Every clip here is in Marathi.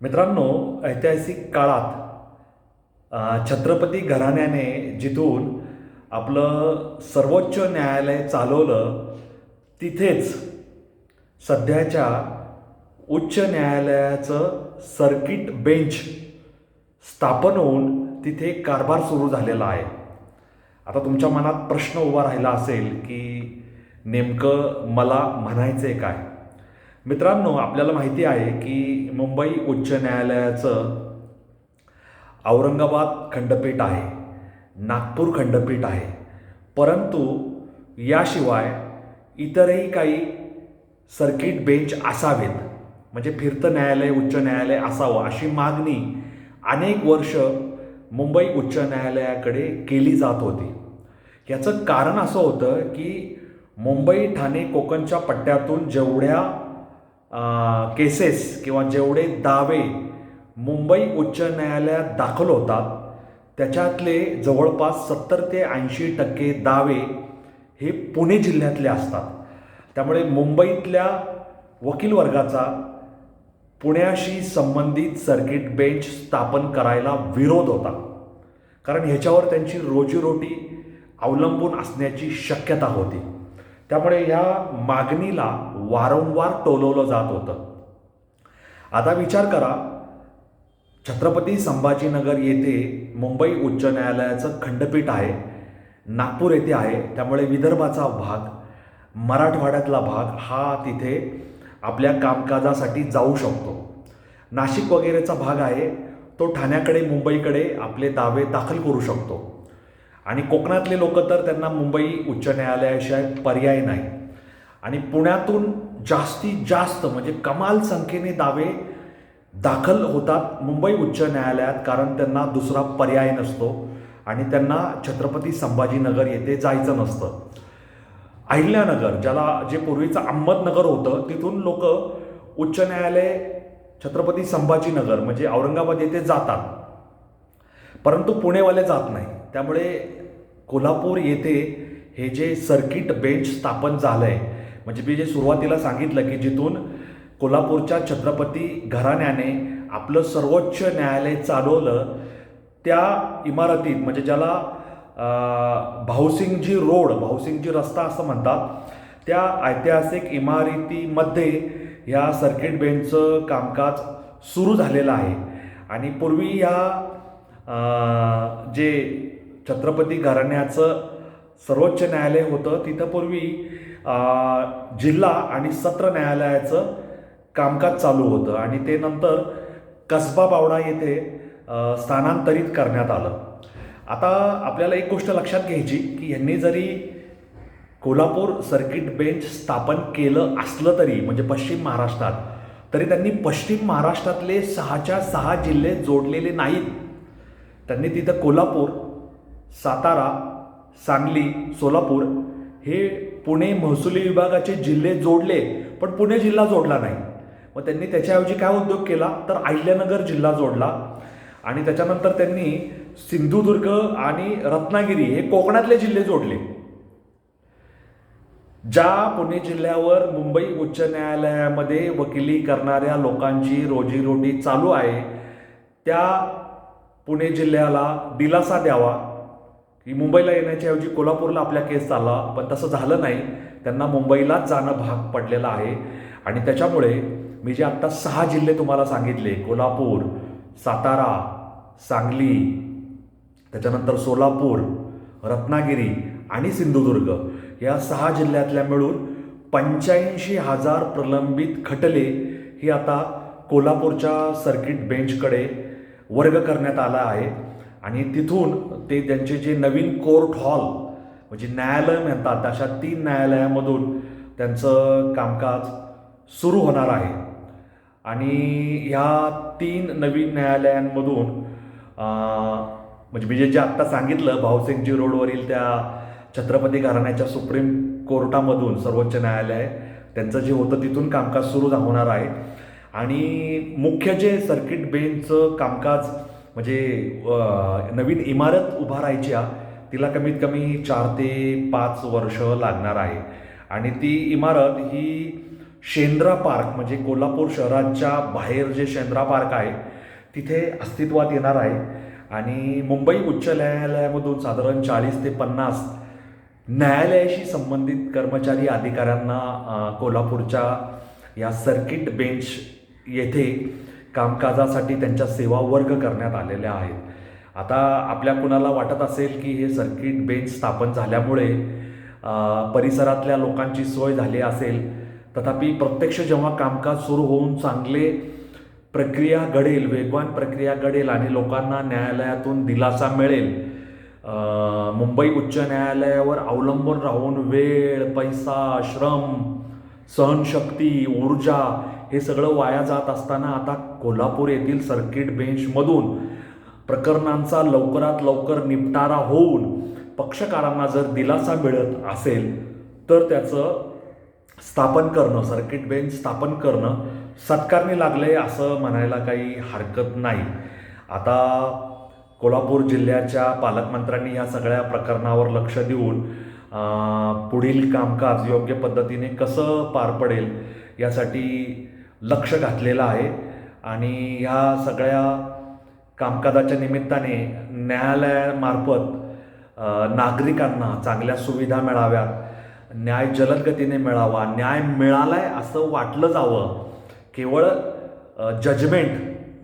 मित्रांनो ऐतिहासिक काळात छत्रपती घराण्याने जिथून आपलं सर्वोच्च न्यायालय चालवलं तिथेच सध्याच्या उच्च न्यायालयाचं सर्किट बेंच स्थापन होऊन तिथे कारभार सुरू झालेला आहे. आता तुमच्या मनात प्रश्न उभा राहिला असेल की नेमकं मला म्हणायचं आहे काय? मित्रांनो आपल्याला माहिती आहे की मुंबई उच्च न्यायालयाचं औरंगाबाद खंडपीठ आहे नागपूर खंडपीठ आहे. परंतु याशिवाय इतरही काही सर्किट बेंच असावेत म्हणजे फिरतं न्यायालय उच्च न्यायालय असावं अशी मागणी अनेक वर्ष मुंबई उच्च न्यायालयाकडे केली जात होती. याचं कारण असं होतं की मुंबई ठाणे कोकणच्या पट्ट्यातून जेवढ्या केसेस किंवा जेवढे दावे मुंबई उच्च न्यायालयात दाखल होतात त्याच्यातले जवळपास सत्तर ते ऐंशी टक्के दावे हे पुणे जिल्ह्यातले असतात. त्यामुळे मुंबईतल्या वकील वर्गाचा पुण्याशी संबंधित सर्किट बेंच स्थापन करायला विरोध होता. कारण ह्याच्यावर त्यांची रोजीरोटी अवलंबून असण्याची शक्यता होती. त्यामुळे या मागणीला वारंवार टोलवलं जात होतं. आता विचार करा छत्रपती संभाजीनगर येथे मुंबई उच्च न्यायालयाचं खंडपीठ आहे नागपूर येथे आहे त्यामुळे विदर्भाचा भाग मराठवाड्यातला भाग हा तिथे आपल्या कामकाजासाठी जाऊ शकतो. नाशिक वगैरेचा भाग आहे तो ठाण्याकडे मुंबईकडे आपले दावे दाखल करू शकतो. आणि कोकणातले लोक तर त्यांना मुंबई उच्च न्यायालयाशिवाय पर्याय नाही. आणि पुण्यातून जास्तीत जास्त म्हणजे कमाल संख्येने दावे दाखल होतात मुंबई उच्च न्यायालयात कारण त्यांना दुसरा पर्याय नसतो आणि त्यांना छत्रपती संभाजीनगर येथे जायचं नसतं. अहिल्यानगर ज्याला जे पूर्वीचं अहमदनगर होतं तिथून लोक उच्च न्यायालय छत्रपती संभाजीनगर म्हणजे औरंगाबाद येथे जातात. परंतु पुणेवाले जात नाही. त्यामुळे कोल्हापूर येथे हे जे सर्किट बेंच स्थापन झालं आहे म्हणजे मी जे सुरुवातीला सांगितलं की जिथून कोल्हापूरच्या छत्रपती घराण्याने आपलं सर्वोच्च न्यायालय चालवलं त्या इमारतीत म्हणजे ज्याला भाऊसिंगजी रोड भाऊसिंगजी रस्ता असं म्हणतात त्या ऐतिहासिक इमारतीमध्ये ह्या सर्किट बेंचचं कामकाज सुरू झालेलं आहे. आणि पूर्वी या जे छत्रपती घराण्याचं सर्वोच्च न्यायालय होतं. तिथं पूर्वी जिल्हा आणि सत्र न्यायालयाचं कामकाज चालू होतं आणि ते नंतर कसबा बावडा येथे स्थानांतरित करण्यात आलं. आता आपल्याला एक गोष्ट लक्षात घ्यायची की यांनी जरी कोल्हापूर सर्किट बेंच स्थापन केलं असलं तरी म्हणजे पश्चिम महाराष्ट्रात तरी त्यांनी पश्चिम महाराष्ट्रातले सहाच्या सहा जिल्हे जोडलेले नाहीत. त्यांनी तिथं कोल्हापूर सातारा सांगली सोलापूर हे पुणे महसुली विभागाचे जिल्हे जोडले पण पुणे जिल्हा जोडला नाही. मग त्यांनी त्याच्याऐवजी काय उद्योग केला? तर अहिल्यानगर जिल्हा जोडला. आणि त्याच्यानंतर त्यांनी सिंधुदुर्ग आणि रत्नागिरी हे कोकणातले जिल्हे जोडले. ज्या पुणे जिल्ह्यावर मुंबई उच्च न्यायालयामध्ये वकिली करणाऱ्या लोकांची रोजीरोटी चालू आहे त्या पुणे जिल्ह्याला दिलासा द्यावा. ही मुंबईला येण्याच्या ऐवजी कोल्हापूरला आपल्या केस चालला पण तसं झालं नाही. त्यांना मुंबईलाच जाणं भाग पडलेलं आहे. आणि त्याच्यामुळे मी जे आत्ता सहा जिल्हे तुम्हाला सांगितले कोल्हापूर सातारा सांगली त्याच्यानंतर सोलापूर रत्नागिरी आणि सिंधुदुर्ग या सहा जिल्ह्यातल्या मिळून पंच्याऐंशी हजार प्रलंबित खटले ही आता कोल्हापूरच्या सर्किट बेंचकडे वर्ग करण्यात आला आहे. आणि तिथून ते त्यांचे जे नवीन कोर्ट हॉल म्हणजे न्यायालय म्हणतात अशा तीन न्यायालयामधून त्यांचं कामकाज सुरू होणार आहे. आणि ह्या तीन नवीन न्यायालयांमधून म्हणजे मी जे जे आत्ता सांगितलं भाऊसिंगजी रोडवरील त्या छत्रपती घराण्याच्या सुप्रीम कोर्टामधून सर्वोच्च न्यायालय त्यांचं जे होतं तिथून कामकाज सुरू होणार आहे. आणि मुख्य जे सर्किट बेंचचं कामकाज म्हणजे नवीन इमारत उभा राहायच्या तिला कमीत कमी चार ते पाच वर्ष लागणार आहे. आणि ती इमारत ही शेंद्रा पार्क म्हणजे कोल्हापूर शहराच्या बाहेर जे शेंद्रा पार्क आहे तिथे अस्तित्वात येणार आहे. आणि मुंबई उच्च न्यायालयामधून साधारण चाळीस ते पन्नास न्यायालयाशी संबंधित कर्मचारी अधिकाऱ्यांना कोल्हापूरच्या या सर्किट बेंच येथे कामकाजासाठी त्यांच्या सेवा वर्ग करण्यात आलेल्या आहेत. आता आपल्या कुणाला वाटत असेल की हे सर्किट बेंच स्थापन झाल्यामुळे परिसरातल्या लोकांची सोय झाली असेल तथापि प्रत्यक्ष जेव्हा कामकाज सुरू होऊन चांगले प्रक्रिया घडेल वेगवान प्रक्रिया घडेल आणि लोकांना न्यायालयातून दिलासा मिळेल मुंबई उच्च न्यायालयावर अवलंबून राहून वेळ पैसा श्रम सहनशक्ती ऊर्जा हे सगळं वाया जात असताना आता कोल्हापूर येथील सर्किट बेंचमधून प्रकरणांचा लवकरात लवकर निपटारा होऊन पक्षकारांना जर दिलासा मिळत असेल तर त्याचं स्थापन करणं सर्किट बेंच स्थापन करणं सत्कारणी लागले असं म्हणायला काही हरकत नाही. आता कोल्हापूर जिल्ह्याच्या पालकमंत्र्यांनी या सगळ्या प्रकरणावर लक्ष देऊन पुढील कामकाज योग्य पद्धतीने कसं पार पडेल यासाठी लक्ष घातलेलं आहे. आणि ह्या सगळ्या कामकाजाच्या निमित्ताने न्यायालयामार्फत नागरिकांना चांगल्या सुविधा मिळाव्यात न्याय जलद गतीने मिळावा न्याय मिळालाय असं वाटलं जावं. केवळ जजमेंट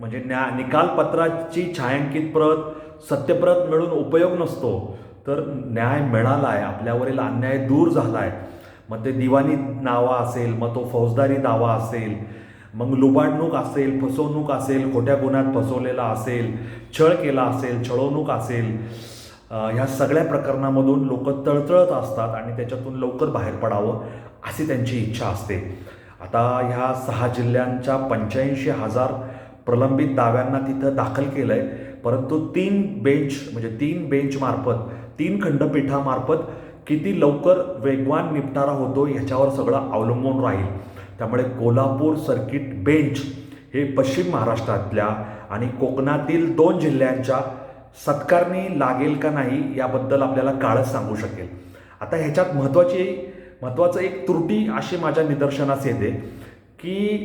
म्हणजे न्या निकालपत्राची छायांकित प्रत सत्यप्रत मिळून उपयोग नसतो. तर न्याय मिळाला आहे आपल्यावरील अन्याय दूर झाला आहे मग ते दिवाणी नावा असेल मग तो फौजदारी दावा असेल मग लुबाडणूक असेल फसवणूक असेल खोट्या गुन्ह्यात फसवलेला असेल छळ केला असेल छळवणूक असेल ह्या सगळ्या प्रकरणामधून लोक तळतळत असतात आणि त्याच्यातून लवकर बाहेर पडावं अशी त्यांची इच्छा असते. आता ह्या सहा जिल्ह्यांच्या पंच्याऐंशी हजार प्रलंबित दाव्यांना तिथं दाखल केलं आहे परंतु तीन बेंच म्हणजे तीन बेंचमार्फत तीन खंडपीठामार्फत किती लवकर वेगवान निपटारा होतो ह्याच्यावर सगळं अवलंबून राहील. त्यामुळे कोल्हापूर सर्किट बेंच हे पश्चिम महाराष्ट्रातल्या आणि कोकणातील दोन जिल्ह्यांच्या सत्कारणी लागेल का नाही याबद्दल आपल्याला काळच सांगू शकेल. आता ह्याच्यात महत्त्वाची महत्त्वाचं एक त्रुटी अशी माझ्या निदर्शनास येते की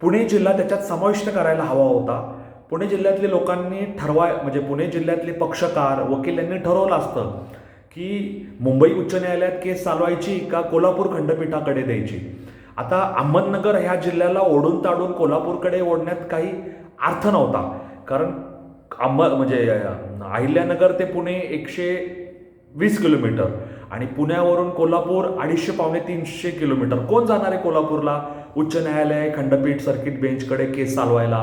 पुणे जिल्हा त्याच्यात समाविष्ट करायला हवा होता. पुणे जिल्ह्यातल्या लोकांनी ठरवाय म्हणजे पुणे जिल्ह्यातले पक्षकार वकील यांनी ठरवलं असतं की मुंबई उच्च न्यायालयात केस चालवायची का कोल्हापूर खंडपीठाकडे द्यायची? आता अहमदनगर ह्या जिल्ह्याला ओढून ताडून कोल्हापूरकडे ओढण्यात काही अर्थ नव्हता. कारण अहम म्हणजे अहिल्यानगर ते पुणे एकशे वीस किलोमीटर आणि पुण्यावरून कोल्हापूर अडीचशे पावणे तीनशे किलोमीटर. कोण जाणार आहे कोल्हापूरला? उच्च न्यायालय खंडपीठ सर्किट बेंचकडे केस चालवायला.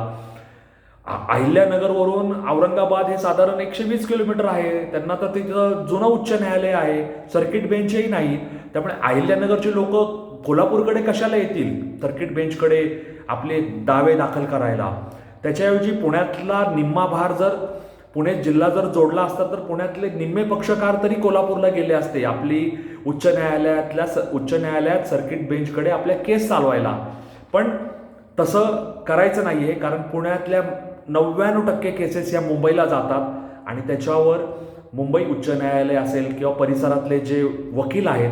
अहिल्यानगरवरून औरंगाबाद हे साधारण एकशे वीस किलोमीटर आहे. त्यांना तर तिथं जुनं उच्च न्यायालय आहे. सर्किट बेंचही नाही. त्यामुळे अहिल्यानगरचे लोक कोल्हापूरकडे कशाला येतील? सर्किट बेंचकडे आपले दावे दाखल करायला. त्याच्याऐवजी पुण्यातला निम्मा भार जर पुणे जिल्हा जर जोडला असता तर पुण्यातले निम्मे पक्षकार तरी कोल्हापूरला गेले असते. आपली उच्च न्यायालयातल्या स- उच्च न्यायालयात सर्किट बेंचकडे आपल्या केस चालवायला. पण तसं करायचं नाही आहे कारण पुण्यातल्या नव्याण्णव टक्के केसेस या मुंबईला जातात. आणि त्याच्यावर मुंबई उच्च न्यायालय असेल किंवा परिसरातले जे वकील आहेत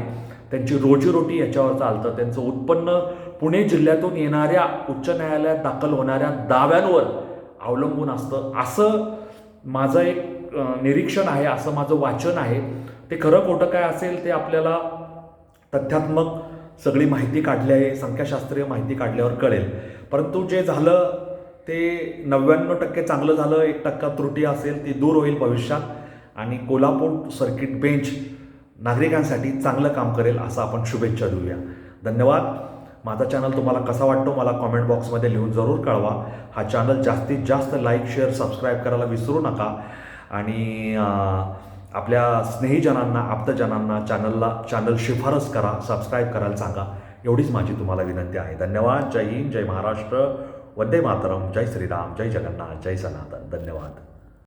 त्यांची रोजीरोटी याच्यावर चालतं. त्यांचं उत्पन्न पुणे जिल्ह्यातून येणाऱ्या उच्च न्यायालयात दाखल होणाऱ्या दाव्यांवर अवलंबून असतं. असं माझं एक निरीक्षण आहे असं माझं वाचन आहे. ते खरं खोटं काय असेल ते आपल्याला तथ्यात्मक सगळी माहिती काढली आहे संख्याशास्त्रीय माहिती काढल्यावर कळेल. परंतु जे झालं ते नव्याण्णव टक्के चांगलं झालं एक टक्का त्रुटी असेल ती दूर होईल भविष्यात. आणि कोल्हापूर सर्किट बेंच नागरिकांसाठी चांगलं काम करेल असं आपण शुभेच्छा देऊया. धन्यवाद. माझा चॅनल तुम्हाला कसा वाटतो मला कॉमेंट बॉक्समध्ये लिहून जरूर कळवा. हा चॅनल जास्तीत जास्त लाईक शेअर सबस्क्राईब करायला विसरू नका. आणि आपल्या स्नेहीजनांना आप्तजनांना चॅनलला चॅनल शिफारस करा सबस्क्राईब करायला सांगा. एवढीच माझी तुम्हाला विनंती आहे. धन्यवाद. जय हिंद जय महाराष्ट्र. वंदे मातरम जय श्रीराम जय जगन्नाथ जय सनातन. धन्यवाद.